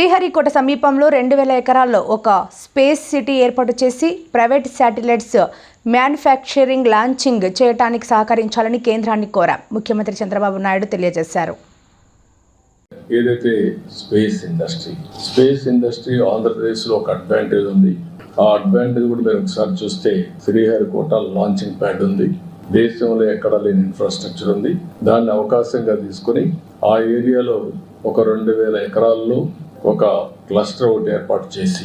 శ్రీహరికోట సమీపంలో రెండు వేల ఎకరాల్లో ఒక స్పేస్ సిటీ ఏర్పాటు చేసి ప్రైవేట్ శాటిలైట్స్ మ్యానుఫ్యాక్చరింగ్ లాంచింగ్ చేయడానికి సహకరించాలని కేంద్రాన్ని కోరాం. ముఖ్యమంత్రి చంద్రబాబు నాయుడు తెలియజేశారు. ఏదైతే స్పేస్ ఇండస్ట్రీ స్పేస్ ఇండస్ట్రీ ఆంధ్రప్రదేశ్లో ఒక అడ్వాంటేజ్ ఉంది. ఆ అడ్వాంటేజ్ కూడా మీరు ఒకసారి చూస్తే శ్రీహరికోట లాంచింగ్ ప్యాడ్ ఉంది. దేశంలో ఎక్కడ లేని ఇన్ఫ్రాస్ట్రక్చర్ ఉంది. దాన్ని అవకాశంగా తీసుకొని ఆ ఏరియాలో ఒక రెండు వేల ఎకరాల్లో ఒక క్లస్టర్ ఒకటి ఏర్పాటు చేసి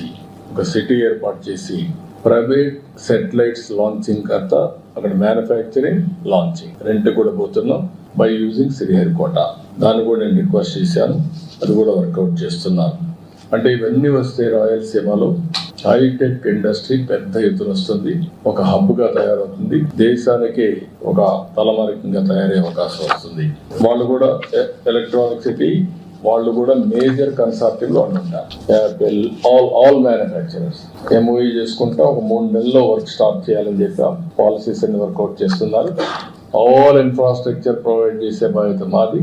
ఒక సిటీ ఏర్పాటు చేసి ప్రైవేట్ సెటిలైట్స్ లాంచింగ్ అంతా అక్కడ మ్యానుఫ్యాక్చరింగ్ లాంచింగ్. రెంట్ కూడా పోతున్నాం బై యూజింగ్ శ్రీహరికోట దాన్ని కూడా నేను రిక్వెస్ట్ చేశాను. అది కూడా వర్కౌట్ చేస్తున్నాను అంటే ఇవన్నీ వస్తే రాయలసీమలో హైటెక్ ఇండస్ట్రీ పెద్ద ఎత్తున వస్తుంది. ఒక హబ్గా తయారవుతుంది. దేశానికి ఒక తలమరికంగా తయారయ్యే అవకాశం వస్తుంది. వాళ్ళు కూడా ఎలక్ట్రానిక్ సిటీ వాళ్ళు కూడా మేజర్ కన్సార్టివ్లో ఉంటారు Apple all all manufacturers MOU చేసుకుంటా ఒక మూడు నెలల్లో వర్క్ స్టార్ట్ చేయాలని చెప్పి. పాలసీస్ అన్ని వర్కౌట్ చేస్తున్నారు. ఆల్ ఇన్ఫ్రాస్ట్రక్చర్ ప్రొవైడ్ చేసే బాధ్యత మాది.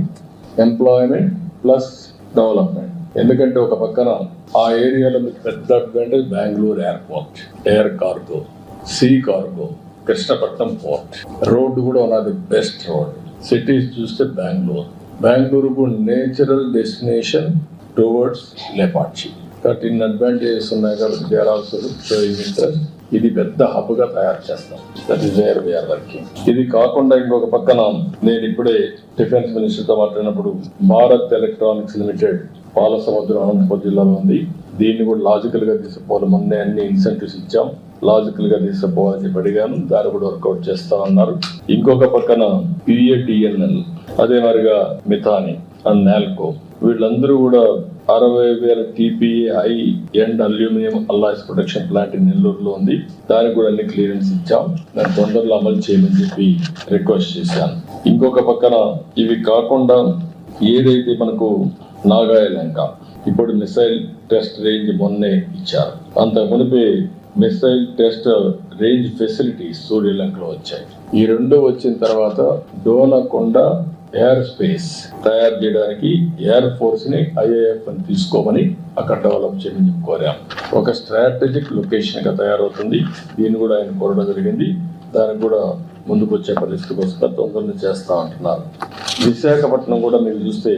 ఎంప్లాయ్మెంట్ ప్లస్ డెవలప్మెంట్ ఎందుకంటే ఒక పక్కన ఆ ఏరియాలో మీకు పెద్ద advantage Bengaluru airport air cargo sea cargo Krishnapatnam port. Road కూడా ఉన్నది బెస్ట్ రోడ్ సిటీస్ చూస్తే బెంగళూరు. బెంగళూరుకు నేచురల్ డెస్టినేషన్ టువర్డ్స్ లేపాక్షి. కాబట్టి ఇన్ అడ్వాంటేజెస్ ఉన్నాయి కాబట్టి they are also showing interest ఇది పెద్ద హబ్గా తయారు చేస్తాం. That is where we're working ఇది కాకుండా ఇంకొక పక్కన నేను ఇప్పుడే డిఫెన్స్ మినిస్టర్తో మాట్లాడినప్పుడు భారత్ ఎలక్ట్రానిక్స్ లిమిటెడ్ పాల సముద్రం అనంతపురం జిల్లాలో ఉంది. దీన్ని కూడా లాజికల్గా తీసుకుపోవాలి. ముందే అన్ని ఇన్సెంటివ్స్ ఇచ్చాం. లాజికల్గా తీసుకుపోవాలని చెప్పి అడిగాను. దాన్ని కూడా వర్కౌట్ చేస్తా ఉన్నారు ఇంకొక పక్కన పిఏటిఎన్ఎల్ అదే మరిగా మిథాని అండ్ నాల్కో. వీళ్ళందరూ కూడా అరవై వేల TPA high end aluminium alloys production plant నెల్లూరులో ఉంది. దానికి కూడా అన్ని క్లియరెన్స్ ఇచ్చాం. దాన్ని తొందరలో అమలు చేయమని చెప్పి రిక్వెస్ట్ చేశాను. ఇంకొక పక్కన ఇవి కాకుండా ఏదైతే మనకు నాగాయలంక ఇప్పుడు మిసైల్ టెస్ట్ రేంజ్ మొన్నే ఇచ్చారు. అంత మునిపే మిసైల్ టెస్ట్ రేంజ్ ఫెసిలిటీస్ సూర్యలంకలో వచ్చాయి. ఈ రెండు వచ్చిన తర్వాత డోనకొండ ఎయిర్ స్పేస్ తయారు చేయడానికి ఎయిర్ ఫోర్స్ని ఐఏఎఫ్ అని తీసుకోమని అక్కడ డెవలప్ చేయమని కోరాం. ఒక స్ట్రాటజిక్ లొకేషన్గా తయారవుతుంది. దీన్ని కూడా ఆయన కోరడం జరిగింది. దానికి కూడా ముందుకు వచ్చే పరిస్థితికి వస్తే తొందరగా చేస్తా ఉంటున్నారు విశాఖపట్నం కూడా మీరు చూస్తే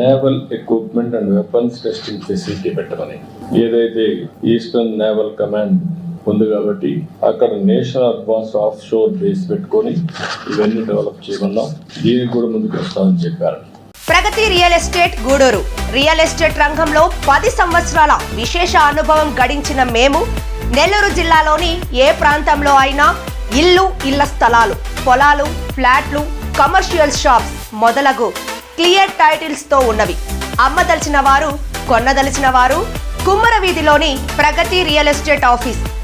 naval equipment and weapons testing facility పెట్టమని. ఏదైతే ఈస్టర్న్ నేవల్ కమాండ్ ఉంది కాబట్టి అక్కడ national advance of sure base పెట్టుకొని ఇవన్నీ డెవలప్ చేయమన్నాం. దీనికి కూడా ముందుకు వస్తామని చెప్పారు. Pragathi real estate Gudur. Real estate రంగంలో పది సంవత్సరాల విశేష అనుభవం గడించిన మేము నెల్లూరు జిల్లాలోని ఏ ప్రాంతంలో అయినా ఇల్లు ఇళ్ళ స్థలాలు పొలాలు ఫ్లాట్లు కమర్షియల్ షాప్స్ మొదలగు క్లియర్ టైటిల్స్తో ఉన్నవి. అమ్మదలిచిన వారు కొన్నదలిచిన వారు కుమ్మర వీధిలోని Pragathi real estate office